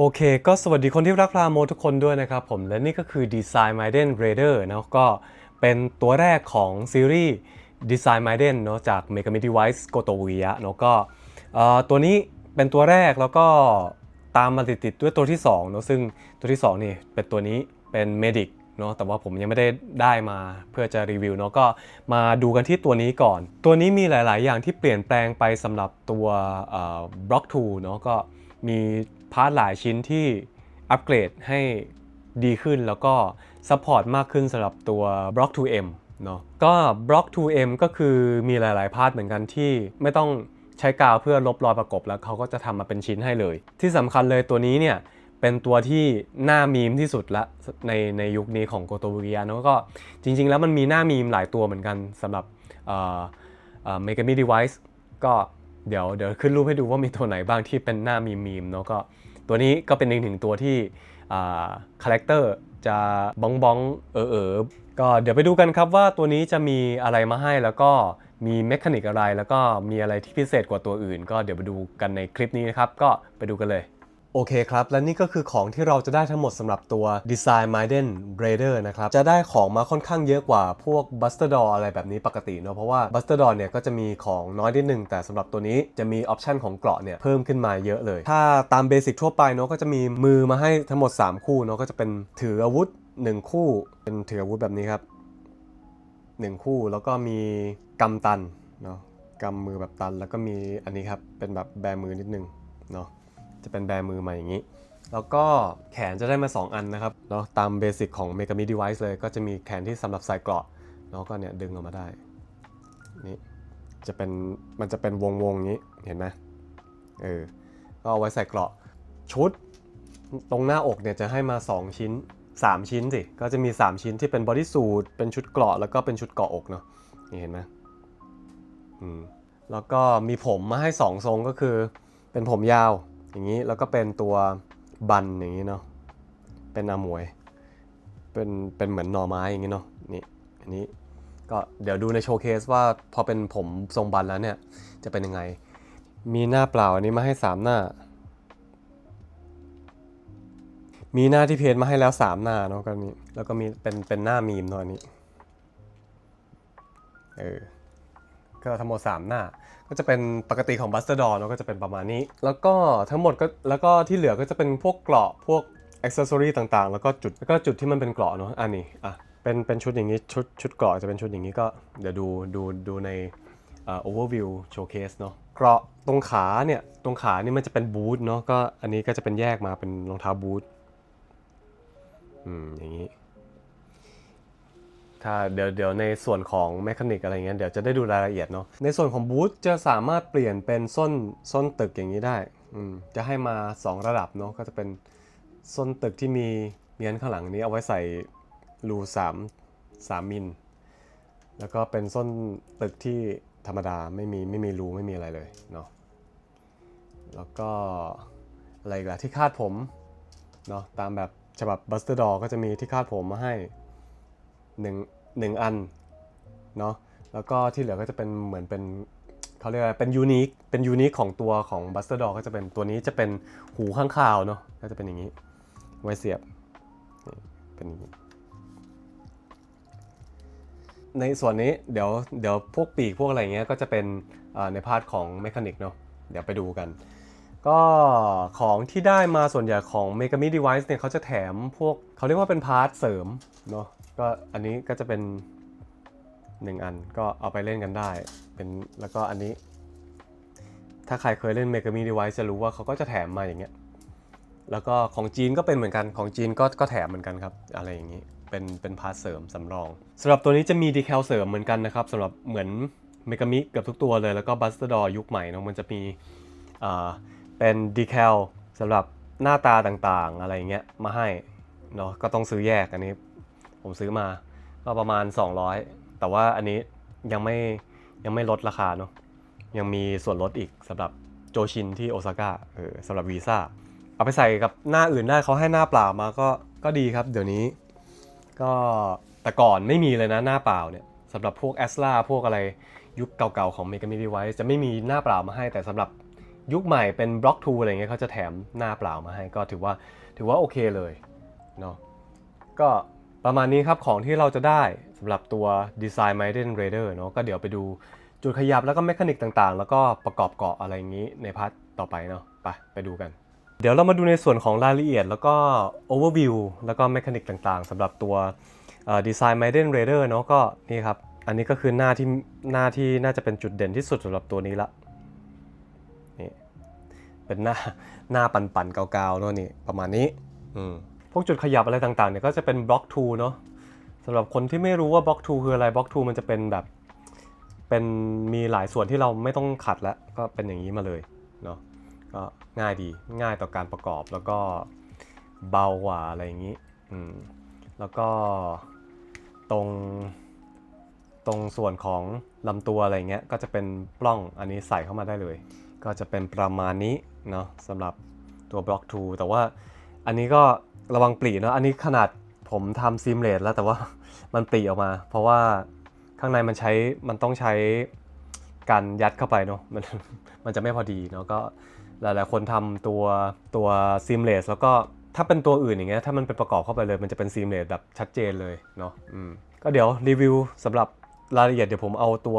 โอเค ก็สวัสดีคนที่รักพลาโมทุกคนด้วยนะครับผม และนี่ก็คือ Design Maiden Raider เนอะก็เป็นตัวแรกของซีรีส์ Design Maiden เนอะจาก Megami Device g o t o w i y a เนอะก็ตัวนี้เป็นตัวแรกแล้วก็ตามมาติดๆด้วยตัวที่2เนอะซึ่งตัวที่2นี่เป็นตัวนี้เป็น Medic เนอะแต่ว่าผมยังไม่ได้ได้มาเพื่อจะรีวิวเนอะก็มาดูกันที่ตัวนี้ก่อน ตัวนี้มีหลาย ๆ อย่างที่เปลี่ยนแปลงไปสำหรับตัวบล็อก2เนอะก็มี พาร์ทหลายชิ้นที่อัปเกรดให้ดีขึ้นแล้วก็ซัพพอร์ตมากขึ้นสำหรับตัว Block 2M เนอะก็ Block 2M ก็คือมีหลาย ๆ พาร์ทเหมือนกันที่ไม่ต้องใช้กาวเพื่อลบรอยประกบแล้วเขาก็จะทำมาเป็นชิ้นให้เลย ที่สำคัญเลยตัวนี้เนี่ยเป็นตัวที่หน้ามีมที่สุดละในในยุคนี้ของโกโตบุริยานะก็จริง ๆ แล้วมันมีหน้ามีมหลายตัวเหมือนกันสำหรับเมกามิดีไวส์ก็เดี๋ยวเดี๋ยวขึ้นรูปให้ดูว่ามีตัวไหนบ้างที่เป็นหน้ามีมมีมเนาะก็ ตัวนี้ก็เป็นอีกหนึ่งตัวที่คาแรคเตอร์จะบ้องบ้องเออเออก็เดี๋ยวไปดูกันครับว่าตัวนี้จะมีอะไรมาให้แล้วก็มีเมคานิกอะไร แล้วก็มีอะไรที่พิเศษกว่าตัวอื่น ก็เดี๋ยวไปดูกันในคลิปนี้นะครับ ก็ไปดูกันเลย โอเคครับ และนี่ก็คือของที่เราจะได้ทั้งหมดสำหรับตัว Design Maiden Raider นะครับ จะได้ของมาค่อนข้างเยอะกว่าพวก Buster Door อะไรแบบนี้ปกติเนอะเพราะว่า Buster Door เนี่ยก็จะมีของน้อยนิดนึง แต่สำหรับตัวนี้จะมีออปชันของเกราะเนี่ยเพิ่มขึ้นมาเยอะเลย ถ้าตามเบสิกทั่วไปเนอะก็จะมีมือมาให้ทั้งหมด 3 คู่เนอะก็จะเป็นถืออาวุธ 1 คู่ เป็นถืออาวุธแบบนี้ครับ 1 คู่แล้วก็มีกำตันเนาะกำมือแบบตันแล้วก็มีอันนี้ครับเป็นแบบแบมือนิดนึงเนาะ จะเป็นแบมือมาอย่างนี้ แล้วก็แขนจะได้มา 2 อันนะครับเนาะตามเบสิกของ Megami Device เลย ก็จะมีแขนที่สำหรับใส่เกราะแล้วก็เนี่ยดึงออกมาได้นี่จะเป็นมันจะเป็นวงวงๆงนี้เห็นไหมเออก็เอาไว้ใส่เกราะชุด ตรงหน้าอกเนี่ยจะให้มา 2 ชิ้น 3 ชิ้นสิก็จะมี 3 ชิ้นที่เป็นบอดี้สูทเป็นชุดเกราะแล้วก็เป็นชุดเกราะอกเนาะนี่เห็นไหมอืมแล้วก็มีผมมาให้ 2 ทรงก็คือ เป็นผมยาว อย่างนี้แล้วก็เป็นตัวบันอย่างนี้เนาะเป็นอาหมวย เป็นเป็นเหมือนหน่อไม้อย่างนี้เนาะนี่อันนี้ก็เดี๋ยวดูในโชว์เคสว่าพอเป็นผมทรงบันแล้วเนี่ย จะเป็นยังไง มีหน้าเปล่าอันนี้มาให้ 3 หน้า มีหน้าที่เพจมาให้แล้ว 3 หน้าเนาะก็นี้แล้วก็มีเป็นเป็นหน้ามีมเนาะอันนี้เออ ก็ทั้งหมด3หน้า ก็จะเป็นปกติของ Buster Door เนอะก็จะเป็นประมาณนี้ แล้วก็ทั้งหมดก็แล้วก็ที่เหลือก็จะเป็นพวกเกราะพวกอ็อกเซอรี่ต่างๆ แล้วก็จุดแล้วก็จุดที่มันเป็นเกราะเนาะอันนี้อะเป็นเป็นชุดอย่างนี้ชุดชุดเกราะจะเป็นชุดอย่างนี้ก็เดี๋ยวดูดูดูในอ่า overview showcase เนาะเกราะตรงขาเนี่ยตรงขานี่มันจะเป็นบูทเนาะก็อันนี้ก็จะเป็นแยกมาเป็นรองเท้าบูทอืมอย่างนี้ ถ้าเดี๋ยวเดี๋ยวในส่วนของแมคานิกอะไรเงี้ยเดี๋ยวจะได้ดูรายละเอียดเนาะในส่วนของบูธจะสามารถเปลี่ยนเป็นส้นส้นตึกอย่างนี้ได้อืมจะให้มา 2 ระดับเนาะก็จะเป็นส้นตึกที่มีเมียนข้างหลังนี้เอาไว้ใส่รู3 3มิลแล้วก็เป็นส้นตึกที่ธรรมดาไม่มีไม่มีรูไม่มีอะไรเลยเนาะแล้วก็อะไรอีกล่ะที่คาดผมเนาะตามแบบฉบับ Buster Door ก็จะมีที่คาดผมมาให้ หนึ่งหนึ่งอันเนาะแล้วก็ที่เหลือก็จะเป็นเหมือนเป็นเขาเรียกอะไรเป็นยูนิคเป็นยูนิคของตัวของ Buster Dog ก็จะเป็นตัวนี้จะเป็นหูข้างคาวเนาะก็จะเป็นอย่างนี้ไว้เสียบเป็นอย่างนี้ในส่วนนี้เดี๋ยวเดี๋ยวพวกปีกพวกอะไรเงี้ยก็จะเป็นในพาร์ทของเมคานิกเนาะเดี๋ยวไปดูกัน ก็ของที่ได้มาส่วนใหญ่ของ Megami Device เนี่ยเขาจะแถมพวกเขาเรียกว่าเป็นพาร์ทเสริมเนาะ ก็อันนี้ก็จะเป็น 1 อันก็เอาไปเล่นกันได้ เป็นแล้วก็อันนี้ ถ้าใครเคยเล่น Megami Device จะรู้ว่าเขาก็จะแถมมาอย่างเงี้ยแล้วก็ของจีนก็เป็นเหมือนกันของจีนก็ก็แถมเหมือนกันครับ อะไรอย่างนี้เป็นเป็นพาร์ทเสริมสำรองสำหรับตัวนี้จะมีดีแคลเสริมเหมือนกันนะครับสำหรับเหมือนเมกามิเกือบทุกตัวเลย แล้วก็บัสเตอร์ดอยุคใหม่เนะมันจะมีอ่าเป็นดีแคลสำหรับหน้าตาต่างๆ อะไรเงี้ยมาให้เนาะก็ต้องซื้อแยกอันนี้ ผมซื้อมาก็ประมาณ 200 แต่ว่าอันนี้ยังไม่ยังไม่ลดราคาเนาะยังมีส่วนลดอีกสำหรับโจชินที่โอซาก้าเออสำหรับวีซ่าเอาไปใส่กับหน้าอื่นได้เขาให้หน้าเปล่ามาก็ก็ดีครับ เดี๋ยวนี้ ก็แต่ก่อนไม่มีเลยนะหน้าเปล่าเนี่ยสำหรับพวกแอสลาพวกอะไรยุคเก่าๆของ Megami Device จะไม่มีหน้าเปล่ามาให้ แต่สำหรับยุคใหม่เป็นบล็อกทูอะไรเงี้ยเขาจะแถมหน้าเปล่ามาให้ ก็ถือว่าถือว่าโอเคเลยเนาะก็ ประมาณนี้ครับของที่เราจะได้สำหรับตัว Design m i d e n Raider เนาะก็เดี๋ยวไปดูจุดขยับแล้วก็แมคานิกต่างๆ แล้วก็ประกอบเกาะอะไรอย่างนี้ในพาร์ทต่อไปเนาะไปไปดูกัน เดี๋ยวเรามาดูในส่วนของรายละเอียด แล้วก็ overview แล้วก็แมคานิกต่างๆสำหรับตัวดีไซน์ Maiden Raider เนาะก็นี่ครับ อันนี้ก็คือหน้าที่หน้าที่น่าจะเป็นจุดเด่นที่สุดสำหรับตัวนี้ละนี่เป็นหน้าหน้าปันๆเกาๆเนาะนี่ประมาณนี้อืม พวกจุดขยับอะไรต่างๆเนี่ยก็จะเป็นบล็อก2เนาะสำหรับคนที่ไม่รู้ว่าบล็อก2คืออะไรบล็อก2มันจะเป็นแบบเป็นมีหลายส่วนที่เราไม่ต้องขัดแล้วก็เป็นอย่างนี้มาเลยเนาะก็ง่ายดีง่ายต่อการประกอบแล้วก็เบากว่าอะไรอย่างนี้อืมแล้วก็ตรงตรงส่วนของลำตัวอะไรเงี้ยก็จะเป็นปล้องอันนี้ใส่เข้ามาได้เลย ก็จะเป็นประมาณนี้เนาะสำหรับตัวบล็อก2แต่ว่าอันนี้ก็ ระวังปลีเนาะอันนี้ขนาดผมทำซิมเลตแล้วแต่ว่ามันปลีออกมา เพราะว่าข้างในมันใช้มันต้องใช้การยัดเข้าไปเนาะมันมันจะไม่พอดีเนาะก็หลายๆคนทำตัวตัวซิมเลสแล้วก็ถ้าเป็นตัวอื่นอย่างเงี้ยถ้ามันเป็นประกอบเข้าไปเลย มันจะเป็นซิมเลสแบบชัดเจนเลยเนาะอืมก็เดี๋ยวรีวิวสำหรับรายละเอียดเดี๋ยวผมเอาตัว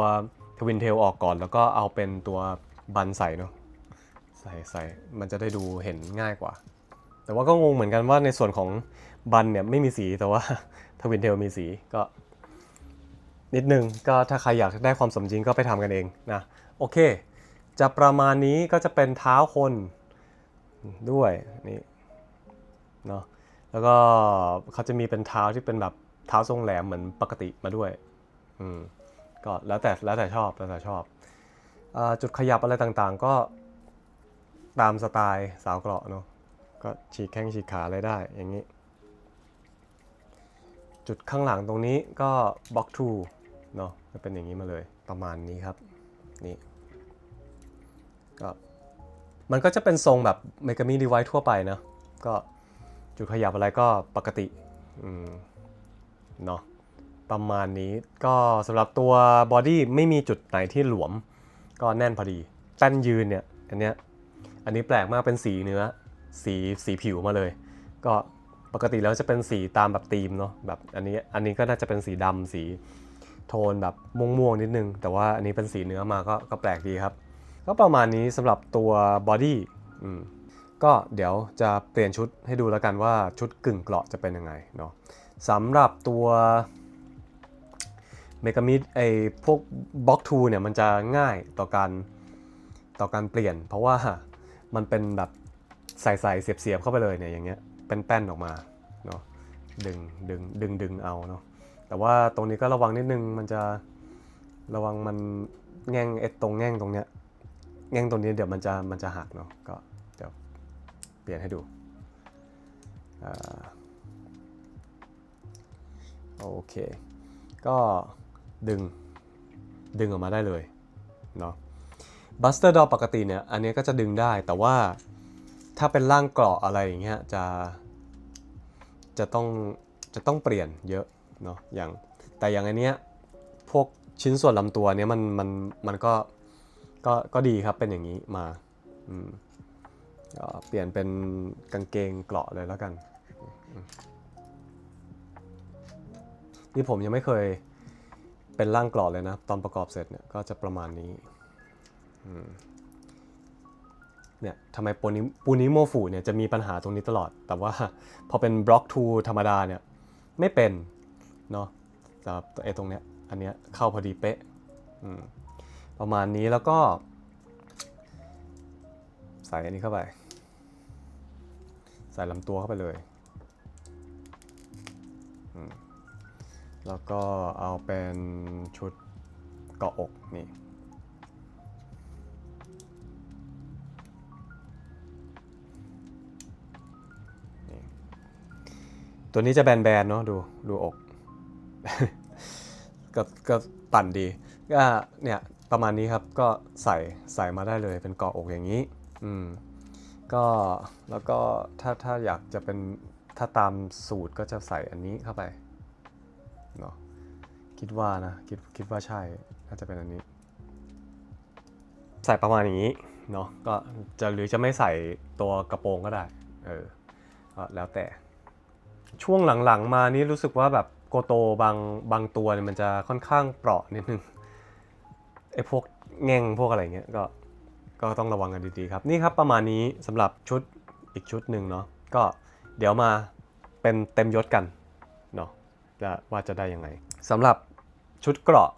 ทวินเทลออกก่อน แล้วก็เอาเป็นตัวบันใส่เนาะใส่ใส่มันจะได้ดูเห็นง่ายกว่า แต่ว่าก็งงเหมือนกันว่าในส่วนของบันเนี่ยไม่มีสีแต่ว่าทวินเทลมีสีก็นิดนึงก็ถ้าใครอยากได้ความสมจริงก็ไปทำกันเองนะโอเค จะประมาณนี้ก็จะเป็นเท้าคนด้วยนี่เนาะแล้วก็เขาจะมีเป็นเท้าที่เป็นแบบเท้าทรงแหลมเหมือนปกติมาด้วยอืมก็แล้วแต่แล้วแต่ชอบแล้วแต่ชอบอจุดขยับอะไรต่างๆ ก็ตามสไตล์สาวเกราะเนาะ ก็ฉีกแข้งฉีกขาอะไรได้อย่างนี้ จุดข้างหลังตรงนี้ก็บล็อกทูเนาะจะเป็นอย่างนี้มาเลยประมาณนี้ครับนี่ก็มันก็จะเป็นทรงแบบเมกามิดีไวทั่วไปนะก็จุดขยับอะไรก็ปกติอืมเนาะประมาณนี้ก็สำหรับตัวบอดี้ไม่มีจุดไหนที่หลวม ก็แน่นพอดีแป้นยืนเนี่ยอันเนี้ยอันนี้แปลกมากเป็นสีเนื้อ สีสีผิวมาเลย ก็ปกติแล้วจะเป็นสีตามแบบธีมเนาะแบบอันนี้อันนี้ก็น่าจะเป็นสีดำสีโทนแบบม่วงๆนิดนึง แต่ว่าอันนี้เป็นสีเนื้อมาก็ก็แปลกดีครับ ก็ประมาณนี้สำหรับตัวบอดี้อืมก็เดี๋ยวจะเปลี่ยนชุดให้ดูแล้วกันว่าชุดกึ่งเกราะจะเป็นยังไงเนาะสำหรับตัวเมกามิดไอพวกบล็อกทูเนี่ยมันจะง่ายต่อการต่อการเปลี่ยน เพราะว่ามันเป็นแบบ ใส่ใส่เสียบเสียบๆเข้าไปเลยเนี่ยอย่างเงี้ยเป็นแป้นออกมาเนาะดึงดึงดึงดึงเอาเนาะแต่ว่าตรงนี้ก็ระวังนิดนึงมันจะระวังมันแง่งไอ้ตรงแง่งตรงเนี้ยแง่งตรงนี้เดี๋ยวมันจะมันจะหักเนาะก็เดี๋ยวเปลี่ยนให้ดูอโอเค ก็ดึงดึงออกมาได้เลยเนาะบัสเตอร์ดอปกติเนี่ยอันนี้ก็จะดึงได้แต่ว่า ถ้าเป็นร่างเกราะอะไรอย่างเงี้ยจะจะต้องจะต้องเปลี่ยนเยอะเนาะอย่างแต่อย่างอันเนี้ยพวกชิ้นส่วนลำตัวเนี้ยมันมันมันก็ก็ก็ดีครับเป็นอย่างนี้มาอืมก็เปลี่ยนเป็นกางเกงเกราะเลยแล้วกัน นี่ผมยังไม่เคยเป็นร่างเกราะเลยนะ ตอนประกอบเสร็จเนี่ยก็จะประมาณนี้อืม เนี่ยทำไมปูนิปูนิโมฟูเนี่ยจะมีปัญหาตรงนี้ตลอด แต่ว่าพอเป็นบล็อกทูธรรมดาเนี่ยไม่เป็นเนาะแต่ไอ้ตรงเนี้ยอันเนี้ยเข้าพอดีเป๊ะอืมประมาณนี้แล้วก็ ใส่อันนี้เข้าไป ใส่ลำตัวเข้าไปเลยอืมแล้วก็เอาเป็นชุดเกาะอกนี่ ตัวนี้จะแบนๆเนาะดูดูอกก็ก็ปั่นดีก็เนี่ยประมาณนี้ครับก็ใส่ใส่มาได้เลยเป็นเกาะอกอย่างนี้อืมก็แล้วก็ถ้าถ้าอยากจะเป็นถ้าตามสูตรก็จะใส่อันนี้เข้าไปเนาะคิดว่านะคิดคิดว่าใช่น่าจะเป็นอันนี้ ใส่ประมาณอย่างนี้เนาะก็จะหรือจะไม่ใส่ตัวกระโปรงก็ได้เออแล้วแต่ ช่วงหลังๆ มานี้รู้สึกว่าแบบโกโตบางบางตัวเนี่ยมันจะค่อนข้างเปราะนิดนึงไอ้พวกแง่งพวกอะไรเงี้ยก็ก็ต้องระวังกันดีๆครับ นี่ครับประมาณนี้สำหรับชุดอีกชุดหนึ่งเนาะก็เดี๋ยวมาเป็นเต็มยศกันเนาะจะว่าจะได้ยังไงสำหรับชุดเกราะ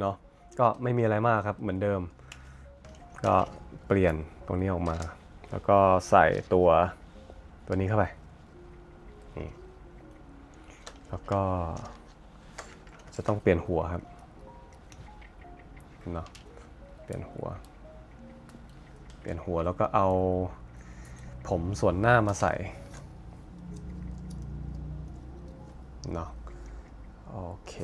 เนาะก็ไม่มีอะไรมากครับเหมือนเดิม ก็เปลี่ยนตรงนี้ออกมา แล้วก็ใส่ตัวตัวนี้เข้าไป แล้วก็จะต้องเปลี่ยนหัวครับเนาะเปลี่ยนหัว เปลี่ยนหัวแล้วก็เอาผมส่วนหน้ามาใส่เนาะโอเค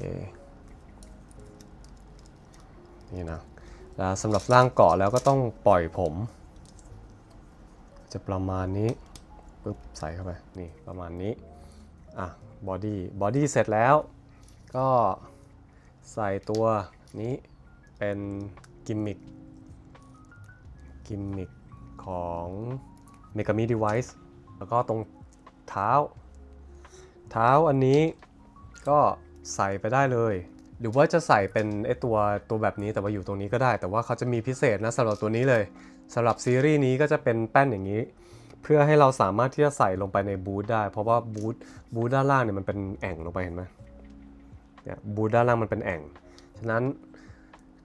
นี่นะแล้วสำหรับร่างเกาะแล้วก็ต้องปล่อยผม จะประมาณนี้ปึ๊บใส่เข้าไปนี่ประมาณนี้ อะบอดี้บอดี้เสร็จแล้วก็ใส่ตัวนี้เป็นกิมมิคกิมมิคของ Megami Device แล้วก็ตรงเท้า เท้าอันนี้ก็ใส่ไปได้เลย หรือว่าจะใส่เป็นไอตัวตัวแบบนี้แต่ว่าอยู่ตรงนี้ก็ได้ แต่ว่าเขาจะมีพิเศษนะสำหรับตัวนี้เลยสำหรับซีรีส์นี้ก็จะเป็นแป้นอย่างนี้ เพื่อให้เราสามารถที่จะใส่ลงไปในบูธได้ เพราะว่าบูธบูธด้านล่างเนี่ยมันเป็นแอ่งลงไปเห็นไหมเนี่ยบูธด้านล่างมันเป็นแอ่ง ฉะนั้น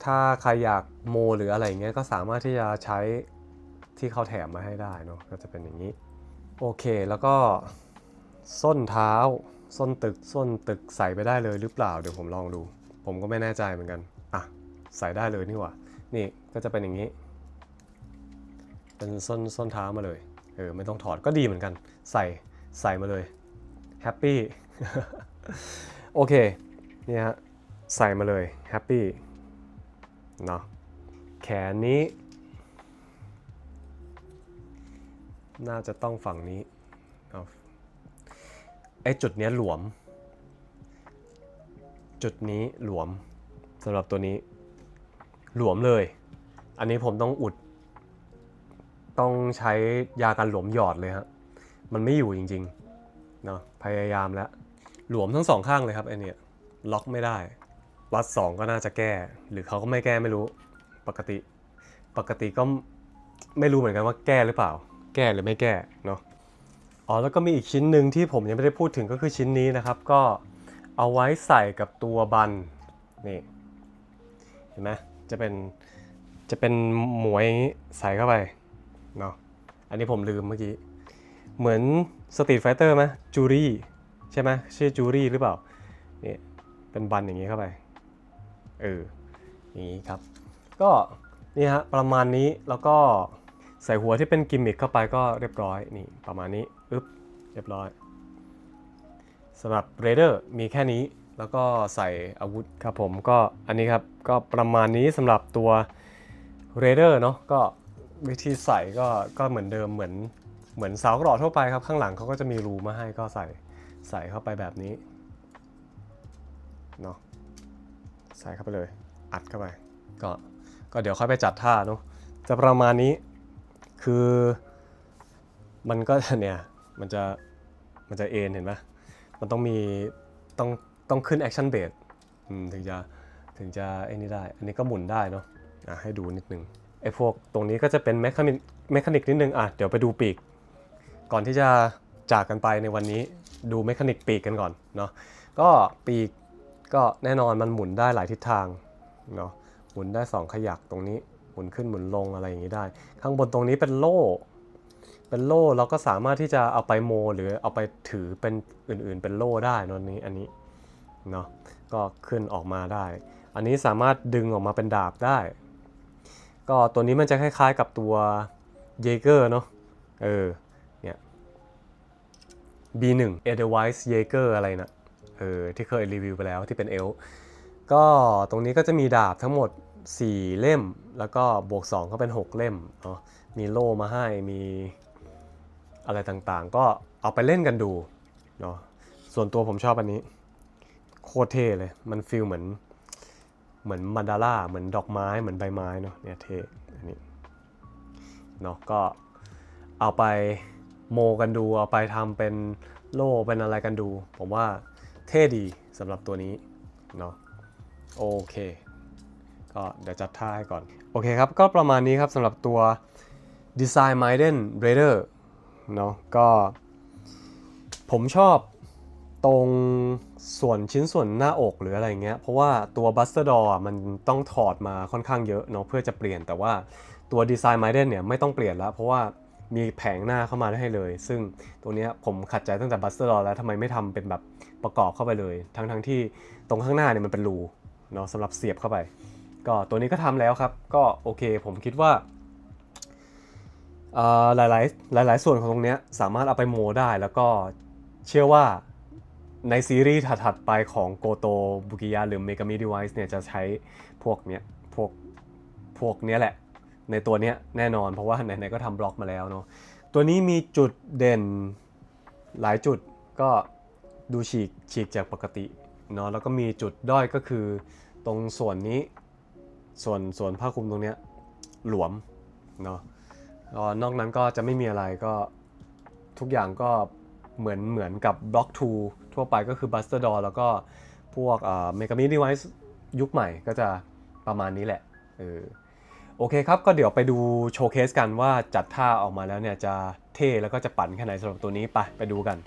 ถ้าใครอยากโมหรืออะไรเงี้ยก็สามารถที่จะใช้ที่เขาแถมมาให้ได้เนาะก็จะเป็นอย่างนี้ โอเคแล้วก็ส้นเท้า ส้นตึก ส้นตึกใส่ไปได้เลยหรือเปล่าเดี๋ยวผมลองดู ผมก็ไม่แน่ใจเหมือนกันอะใส่ได้เลยนี่หว่านี่ก็จะเป็นอย่างนี้ เป็นส้นส้นเท้ามาเลย เออไม่ต้องถอดก็ดีเหมือนกัน ใส่ใส่มาเลยแฮปปี้โอเคเนี่ยฮะใส่มาเลยแฮปปี้เนาะแขนนี้ น่าจะต้องฝั่งนี้เอาไอ้จุดเนี้ยหลวม จุดนี้หลวมสำหรับตัวนี้หลวมเลย อันนี้ผมต้องอุด ต้องใช้ยากันหลวมหยอดเลยฮะ มันไม่อยู่จริงๆเนาะพยายามแล้ว หลวมทั้งสองข้างเลยครับไอเนี่ยล็อกไม่ได้ วัดสองก็น่าจะแก้ หรือเขาก็ไม่แก้ไม่รู้ ปกติ ปกติก็ไม่รู้เหมือนกันว่าแก้หรือเปล่า แก้หรือไม่แก้เนาะอ๋อแล้วก็มีอีกชิ้นหนึ่งที่ผมยังไม่ได้พูดถึงก็คือชิ้นนี้นะครับ ก็เอาไว้ใส่กับตัวบันนี่เห็นไหมจะเป็นจะเป็นหมวยอย่างนี้ใส่เข้าไป เนาะอันนี้ผมลืมเมื่อกี้ เหมือนสตรีทไฟเตอร์ไหมจูรี่ใช่ไหมชื่อจูรี่หรือเปล่าเนี่ยเป็นบันอย่างนี้เข้าไปเอออย่างนี้ครับ ก็นี่ฮะประมาณนี้แล้วก็ใส่หัวที่เป็นกิมมิคเข้าไปก็เรียบร้อยนี่ประมาณนี้อึ๊บเรียบร้อยสำหรับเรเดอร์มีแค่นี้แล้วก็ใส่อาวุธครับผมก็อันนี้ครับก็ประมาณนี้สำหรับตัวเรเดอร์เนาะก็ วิธีใส่ก็ก็เหมือนเดิมเหมือนเหมือนเสากรอทั่วไปครับข้างหลังเขาก็จะมีรูมาให้ก็ใส่ใส่เข้าไปแบบนี้เนาะใส่เข้าไปเลย อัดเข้าไปก็ก็เดี๋ยวค่อยไปจัดท่าเนาะจะประมาณนี้คือมันก็เนี่ยมันจะมันจะเอ็นเห็นไหมมันต้องมีต้องต้องขึ้นแอคชั่นเบสถึงจะถึงจะไอ้นี่ได้ อันนี้ก็หมุนได้เนาะอะให้ดูนิดนึง ไอ้พวกตรงนี้ก็จะเป็นแมคานิกแมคานิกนิดนึงอะเดี๋ยวไปดูปีก ก่อนที่จะจากกันไปในวันนี้ดูแมคานิกปีกกันก่อนเนาะก็ปีกก็แน่นอนมันหมุนได้หลายทิศทางเนาะหมุนได้ 2 ขยักตรงนี้หมุนขึ้นหมุนลงอะไรอย่างนี้ได้ ข้างบนตรงนี้เป็นโล่เป็นโล่เราก็สามารถที่จะเอาไปโม หรือเอาไปถือเป็นอื่น ๆ เป็นโล่ได้นนนี้อันนี้เนาะก็ขึ้นออกมาได้ อันนี้สามารถดึงออกมาเป็นดาบได้ ก็ตัวนี้มันจะคล้ายๆกับตัวเยเกอร์เนาะเออเนี่ย B1 Edelweiss Jaeger อะไรนะเออที่เคยรีวิวไปแล้วที่เป็นเอลก็ตรงนี้ก็จะมีดาบทั้งหมด 4 เล่ม แล้วก็บวก 2 ก็เป็น 6 เล่มเนาะมีโล่มาให้มีอะไรต่างๆ ก็เอาไปเล่นกันดูเนาะส่วนตัวผมชอบอันนี้ โคตรเท่เลย มันฟีลเหมือน เหมือนมันดาร่าเหมือนดอกไม้เหมือนใบไม้เนาะเนี่ยเท่อันนี้เนาะก็เอาไปโมกันดู เอาไปทำเป็นโล่เป็นอะไรกันดู ผมว่าเท่ดีสำหรับตัวนี้เนาะโอเค ก็เดี๋ยวจัดท่าให้ก่อน โอเคครับ ก็ประมาณนี้ครับสำหรับตัว Design Maiden Raider เนาะก็ผมชอบ ตรงส่วนชิ้นส่วนหน้าอกหรืออะไรเงี้ย เพราะว่าตัว Buster Door อะมันต้องถอดมาค่อนข้างเยอะเนาะเพื่อจะเปลี่ยนแต่ว่าตัว Design Maiden เนี่ยไม่ต้องเปลี่ยนแล้ว เพราะว่ามีแผงหน้าเข้ามาให้เลย ซึ่งตัวเนี้ยผมขัดใจตั้งแต่ Buster Door แล้วทำไมไม่ทำเป็นแบบประกอบเข้าไปเลย ทั้งทั้งๆที่ตรงข้างหน้าเนี่ยมันเป็นรูเนาะสำหรับเสียบเข้าไป ก็ตัวนี้ก็ทำแล้วครับ ก็โอเคผมคิดว่าอ่อหลายๆหลาย ๆ ส่วนของตรงเนี้ยสามารถเอาไปโมได้แล้วก็เชื่อว่า ในซีรีส์ถัดๆไปของโกโตบุกิยะหรือ Megami Device เนี่ยจะใช้พวกเนี้ยพวกพวกเนี้ยแหละ ในตัวเนี้ยแน่นอนเพราะว่าไหนๆก็ทำบล็อกมาแล้วเนาะตัวนี้มีจุดเด่นหลายจุดก็ดูฉีกฉีกจากปกติเนาะแล้วก็มีจุดด้อยก็คือตรงส่วนนี้ส่วนส่วนผ้าคลุมตรงเนี้ยหลวมเนาะนอกนั้นก็จะไม่มีอะไรก็ทุกอย่างก็เหมือนเหมือนกับบล็อก2 ทั่วไปก็คือ Buster Door แล้วก็พวกเอ่อ Megami Device ยุคใหม่ก็จะประมาณนี้แหละเออโอเคครับ ก็เดี๋ยวไปดูโชว์เคสกันว่าจัดท่าออกมาแล้วเนี่ยจะเท่แล้วก็จะปั่นแค่ไหนสำหรับตัวนี้ไปไปดูกัน